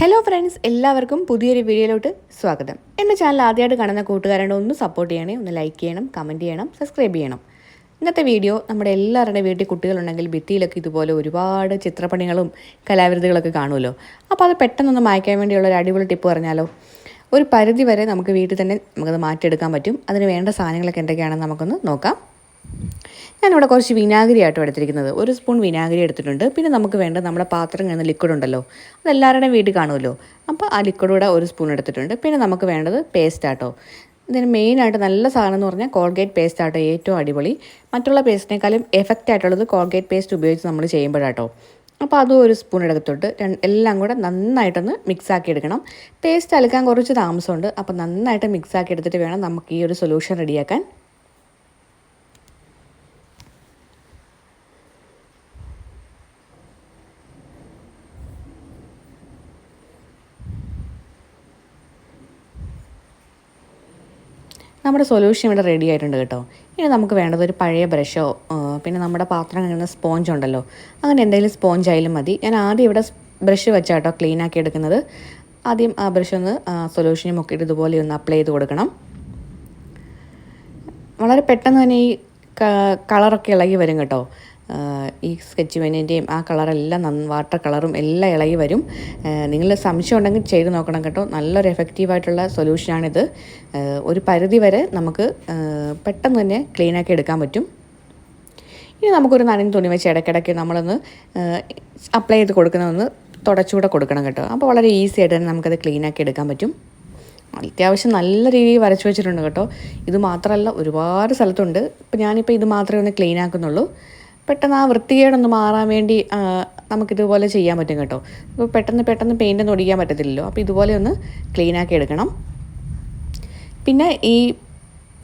Hello friends എല്ലാവർക്കും പുതിയൊരു വീഡിയോയിലോട്ട് സ്വാഗതം. എന്റെ ചാനൽ ആദ്യമായിട്ട് കാണുന്ന കൂട്ടുകാരുടെ ഒന്ന് സപ്പോർട്ട് ചെയ്യണേ ഒന്ന് ലൈക്ക് ചെയ്യണം കമന്റ് ചെയ്യണം സബ്സ്ക്രൈബ് ചെയ്യണം. ഇന്നത്തെ വീഡിയോ നമ്മുടെ എല്ലാവരുടെയും വീട്ടിൽ കുട്ടികളുണ്ടെങ്കിൽ ഭിത്തിയിലൊക്കെ ഇതുപോലെ ഒരുപാട് ചിത്രപ്പണികളും കലാവിരുതുകളൊക്കെ കാണുമല്ലോ. അപ്പോൾ അത് പെട്ടെന്നൊന്ന് മായ്ക്കാൻ വേണ്ടിയുള്ള ഒരു അടിപൊളി ടിപ്പ് പറഞ്ഞാലോ? ഒരു പരിധി വരെ നമുക്ക് വീട്ടിൽ തന്നെ നമുക്കത് മാറ്റിയെടുക്കാൻ പറ്റും. അതിന് വേണ്ട സാധനങ്ങളൊക്കെ എന്തൊക്കെയാണെന്ന് നമുക്കൊന്ന് നോക്കാം. ഞാനിവിടെ കുറച്ച് വിനാഗിരി ആട്ടോ എടുത്തിരിക്കുന്നത്. ഒരു സ്പൂൺ വിനാഗിരി എടുത്തിട്ടുണ്ട്. പിന്നെ നമുക്ക് വേണ്ട നമ്മുടെ പാത്രം കഴിഞ്ഞ ലിക്വിഡ് ഉണ്ടല്ലോ. അത് എല്ലാവരുടെയും വീട്ടിൽ കാണുമല്ലോ. അപ്പോൾ ആ ലിക്വിഡ് കൂടെ ഒരു സ്പൂൺ എടുത്തിട്ടുണ്ട്. പിന്നെ നമുക്ക് വേണ്ടത് പേസ്റ്റ് ആട്ടോ. ഇതിന് മെയിനായിട്ട് നല്ല സാധനം എന്ന് പറഞ്ഞാൽ കോൾഗേറ്റ് പേസ്റ്റ് ആട്ടോ ഏറ്റവും അടിപൊളി. മറ്റുള്ള പേസ്റ്റിനേക്കാളും എഫക്റ്റ് ആയിട്ടുള്ളത് കോൾഗേറ്റ് പേസ്റ്റ് ഉപയോഗിച്ച് നമ്മൾ ചെയ്യുമ്പോഴാട്ടോ. അപ്പോൾ അതും ഒരു സ്പൂൺ എടുത്തിട്ട് എല്ലാം കൂടെ നന്നായിട്ടൊന്ന് മിക്സ് ആക്കി എടുക്കണം. പേസ്റ്റ് അലക്കാൻ കുറച്ച് താമസമുണ്ട്. അപ്പോൾ നന്നായിട്ട് മിക്സ് ആക്കി എടുത്തിട്ട് വേണം നമുക്ക് ഈ ഒരു സൊല്യൂഷൻ റെഡിയാക്കാൻ നമ്മുടെ സൊല്യൂഷൻ ഇവിടെ റെഡി ആയിട്ടുണ്ട് കേട്ടോ. ഇനി നമുക്ക് വേണ്ടത് ഒരു പഴയ ബ്രഷോ പിന്നെ നമ്മുടെ പാത്രം കഴുകുന്ന സ്പോഞ്ച് ഉണ്ടല്ലോ. അങ്ങനെ എന്തെങ്കിലും സ്പോഞ്ച് ആയാലും മതി. ഞാൻ ആദ്യം ഇവിടെ ബ്രഷ് വെച്ചാട്ടോ ക്ലീൻ ആക്കി എടുക്കുന്നത്. ആദ്യം ആ ബ്രഷ് ഒന്ന് സൊല്യൂഷനും മുക്കിയിട്ട് ഇതുപോലെ ഒന്ന് അപ്ലൈ ചെയ്ത് കൊടുക്കണം. വളരെ പെട്ടെന്ന് തന്നെ ഈ കളറൊക്കെ ഇളകി വരും കേട്ടോ. ഈ സ്കെച്ച് പെന്നിന്റെയും ആ കളറെല്ലാം നന്ന വാട്ടർ കളറും എല്ലാം ഇളകി വരും. നിങ്ങൾ സംശയം ഉണ്ടെങ്കിൽ ചെയ്ത് നോക്കണം കേട്ടോ. നല്ലൊരു എഫക്റ്റീവായിട്ടുള്ള സൊല്യൂഷനാണിത് ഒരു പരിധി വരെ നമുക്ക് പെട്ടെന്ന് തന്നെ ക്ലീനാക്കി എടുക്കാൻ പറ്റും. ഇനി നമുക്കൊരു നനഞ്ഞ തുണി വെച്ച് ഇടയ്ക്കിടയ്ക്ക് നമ്മളൊന്ന് അപ്ലൈ ചെയ്ത് കൊടുക്കുന്നതൊന്ന് തുടച്ചുകൂടെ കൊടുക്കണം കേട്ടോ. അപ്പോൾ വളരെ ഈസി ആയിട്ട് തന്നെ നമുക്കത് ക്ലീനാക്കി എടുക്കാൻ പറ്റും. അത്യാവശ്യം നല്ല രീതിയിൽ വരച്ചു വെച്ചിട്ടുണ്ട് കേട്ടോ. ഇത് മാത്രമല്ല ഒരുപാട് സ്ഥലത്തുണ്ട്. ഇപ്പം ഞാനിപ്പോൾ ഇത് മാത്രമേ ഒന്ന് ക്ലീൻ ആക്കുന്നുള്ളൂ. പെട്ടെന്ന് ആ വൃത്തികേടൊന്ന് മാറാൻ വേണ്ടി നമുക്കിതുപോലെ ചെയ്യാൻ പറ്റും കേട്ടോ. ഇപ്പോൾ പെട്ടെന്ന് പെട്ടെന്ന് പെയിന്റ് ഒന്നും ഒടിക്കാൻ പറ്റത്തില്ലല്ലോ. അപ്പോൾ ഇതുപോലെ ഒന്ന് ക്ലീൻ ആക്കി എടുക്കണം. പിന്നെ ഈ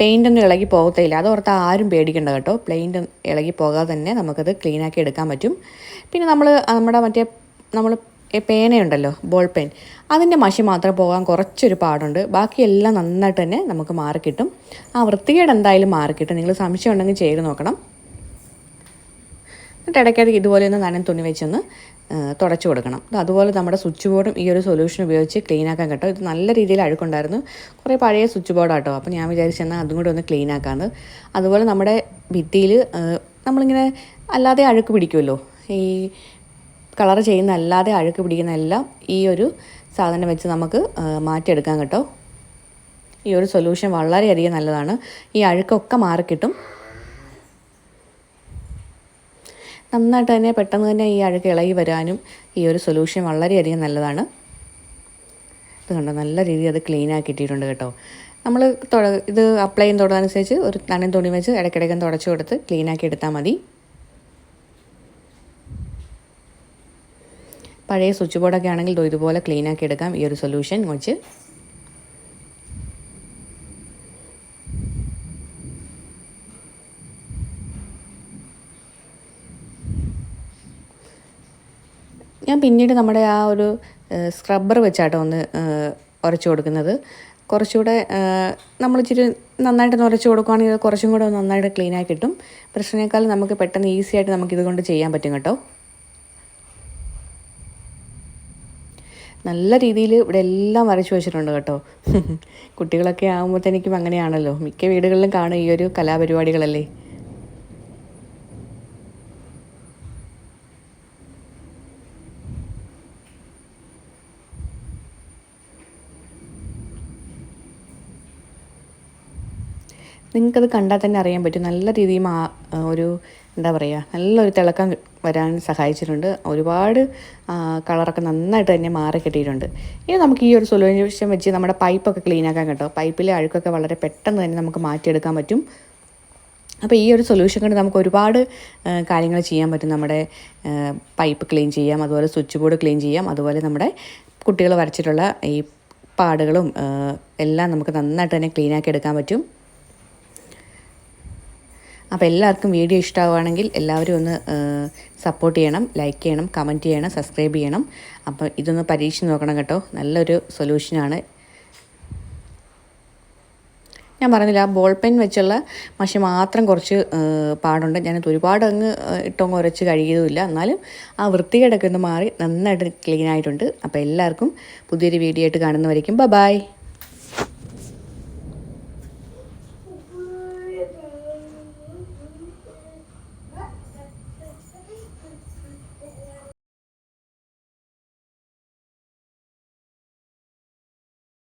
പെയിന്റ് ഒന്നും ഇളകി പോകത്തില്ല അതോർത്ത് ആരും പേടിക്കേണ്ട കേട്ടോ. പെയിന്റ് ഇളകി പോകാതെ തന്നെ നമുക്കത് ക്ലീൻ ആക്കി എടുക്കാൻ പറ്റും. പിന്നെ നമ്മൾ നമ്മുടെ മറ്റേ നമ്മൾ പേനയുണ്ടല്ലോ ബോൾ പെൻ. അതിന്റെ മഷി മാത്രം പോകാൻ കുറച്ചൊരു പാടുണ്ട്. ബാക്കിയെല്ലാം നന്നായിട്ട് തന്നെ നമുക്ക് മാറിക്കിട്ടും. ആ വൃത്തികേട് എന്തായാലും മാറിക്കിട്ടും. നിങ്ങൾ സംശയം ഉണ്ടെങ്കിൽ ചെയ്ത് നോക്കണം. എന്നിട്ട് ഇടയ്ക്കിടയ്ക്ക് ഇതുപോലെ ഒന്ന് നനൻ തുണി വെച്ചൊന്ന് തുടച്ചു കൊടുക്കണം. അതുപോലെ നമ്മുടെ സ്വിച്ച് ബോർഡും ഈ ഒരു സൊല്യൂഷൻ ഉപയോഗിച്ച് ക്ലീൻ ആക്കാൻ കേട്ടോ. ഇത് നല്ല രീതിയിൽ അഴുക്കുണ്ടായിരുന്നു. കുറേ പഴയ സ്വിച്ച് ബോർഡാട്ടോ. അപ്പോൾ ഞാൻ വിചാരിച്ചെന്നാൽ അതും കൂടെ ഒന്ന് ക്ലീൻ ആക്കാമെന്ന് അതുപോലെ നമ്മുടെ ഭിത്തിയിൽ നമ്മളിങ്ങനെ അല്ലാതെ അഴുക്ക് പിടിക്കുമല്ലോ. ഈ കളർ ചെയ്യുന്ന അല്ലാതെ അഴുക്ക് പിടിക്കുന്ന എല്ലാം ഈ ഒരു സാധനം വെച്ച് നമുക്ക് മാറ്റിയെടുക്കാം കേട്ടോ. ഈ ഒരു സൊല്യൂഷൻ വളരെയധികം നല്ലതാണ്. ഈ അഴുക്കൊക്കെ മാറിക്കിട്ടും. നന്നായിട്ട് തന്നെ പെട്ടെന്ന് തന്നെ ഈ അഴുക്ക് ഇളകി വരാനും ഈ ഒരു സൊല്യൂഷൻ വളരെയധികം നല്ലതാണ്. ഇത് കണ്ടോ? നല്ല രീതിയിൽ അത് ക്ലീൻ ആക്കിയിട്ടുണ്ട് കേട്ടോ. നമ്മൾ ഇത് അപ്ലൈ ചെയ്യുന്ന തുടങ്ങുന്നതനുസരിച്ച് ഒരു നനൻ തുണി വെച്ച് ഇടയ്ക്കിടയ്ക്ക് തുടച്ചു കൊടുത്ത് ക്ലീൻ ആക്കി എടുത്താൽ മതി. പഴയ സ്വിച്ച് ബോർഡൊക്കെ ആണെങ്കിൽ ഇതുപോലെ ക്ലീൻ ആക്കി എടുക്കാം. ഈ ഒരു സൊല്യൂഷൻ വെച്ച്. ഞാൻ പിന്നീട് നമ്മുടെ ആ ഒരു സ്ക്രബ്ബർ വെച്ചാട്ടോ ഒന്ന് ഉരച്ചു കൊടുക്കുന്നത്. കുറച്ചുകൂടെ നമ്മൾ ഇച്ചിരി നന്നായിട്ട് ഉരച്ചു കൊടുക്കുകയാണെങ്കിൽ കുറച്ചും കൂടെ നന്നായിട്ട് ക്ലീനായി കിട്ടും. പ്രശ്നേക്കാൾ നമുക്ക് പെട്ടെന്ന് ഈസി ആയിട്ട് നമുക്ക് ഇതുകൊണ്ട് ചെയ്യാൻ പറ്റും കേട്ടോ. നല്ല രീതിയിൽ ഇവിടെ എല്ലാം വരച്ചു വെച്ചിട്ടുണ്ട് കേട്ടോ. കുട്ടികളൊക്കെ ആകുമ്പോഴത്തേക്കും അങ്ങനെയാണല്ലോ. മിക്ക വീടുകളിലും കാണും ഈ ഒരു കലാപരിപാടികളല്ലേ. നിങ്ങൾക്കത് കണ്ടാൽ തന്നെ അറിയാൻ പറ്റും. നല്ല രീതിയിൽ ഒരു എന്താ പറയുക നല്ലൊരു തിളക്കം വരാൻ സഹായിച്ചിട്ടുണ്ട്. ഒരുപാട് കളറൊക്കെ നന്നായിട്ട് തന്നെ മാറി കിട്ടിയിട്ടുണ്ട്. ഇനി നമുക്ക് ഈ ഒരു സൊല്യൂഷൻ വെച്ച് നമ്മുടെ പൈപ്പൊക്കെ ക്ലീൻ ആക്കാൻ കേട്ടോ. പൈപ്പിലെ അഴുക്കൊക്കെ വളരെ പെട്ടെന്ന് തന്നെ നമുക്ക് മാറ്റിയെടുക്കാൻ പറ്റും. അപ്പോൾ ഈ ഒരു സൊല്യൂഷൻ കൊണ്ട് നമുക്ക് ഒരുപാട് കാര്യങ്ങൾ ചെയ്യാൻ പറ്റും. നമ്മുടെ പൈപ്പ് ക്ലീൻ ചെയ്യാം. അതുപോലെ സ്വിച്ച് ബോർഡ് ക്ലീൻ ചെയ്യാം. അതുപോലെ നമ്മുടെ കുട്ടികൾ വരച്ചിട്ടുള്ള ഈ പാടുകളും എല്ലാം നമുക്ക് നന്നായിട്ട് തന്നെ ക്ലീൻ ആക്കി എടുക്കാൻ പറ്റും. അപ്പോൾ എല്ലാവർക്കും വീഡിയോ ഇഷ്ടമാവുകയാണെങ്കിൽ എല്ലാവരും ഒന്ന് സപ്പോർട്ട് ചെയ്യണം ലൈക്ക് ചെയ്യണം കമന്റ് ചെയ്യണം സബ്സ്ക്രൈബ് ചെയ്യണം. അപ്പോൾ ഇതൊന്ന് പരീക്ഷിച്ച് നോക്കണം കേട്ടോ. നല്ലൊരു സൊല്യൂഷനാണ് ഞാൻ പറഞ്ഞില്ല ആ ബോൾ പെൻ വെച്ചുള്ള മഷി മാത്രം കുറച്ച് പാടുണ്ട്. ഞാനത് ഒരുപാട് അങ്ങ് ഇട്ടങ്ങ് ഉരച്ച് കഴുകിയതുമില്ല. എന്നാലും ആ വൃത്തികേടൊക്കെ ഒന്ന് മാറി നന്നായിട്ട് ക്ലീൻ ആയിട്ടുണ്ട്. അപ്പോൾ എല്ലാവർക്കും പുതിയൊരു വീഡിയോ ആയിട്ട് കാണുന്നവരേക്കും ബ ബായ്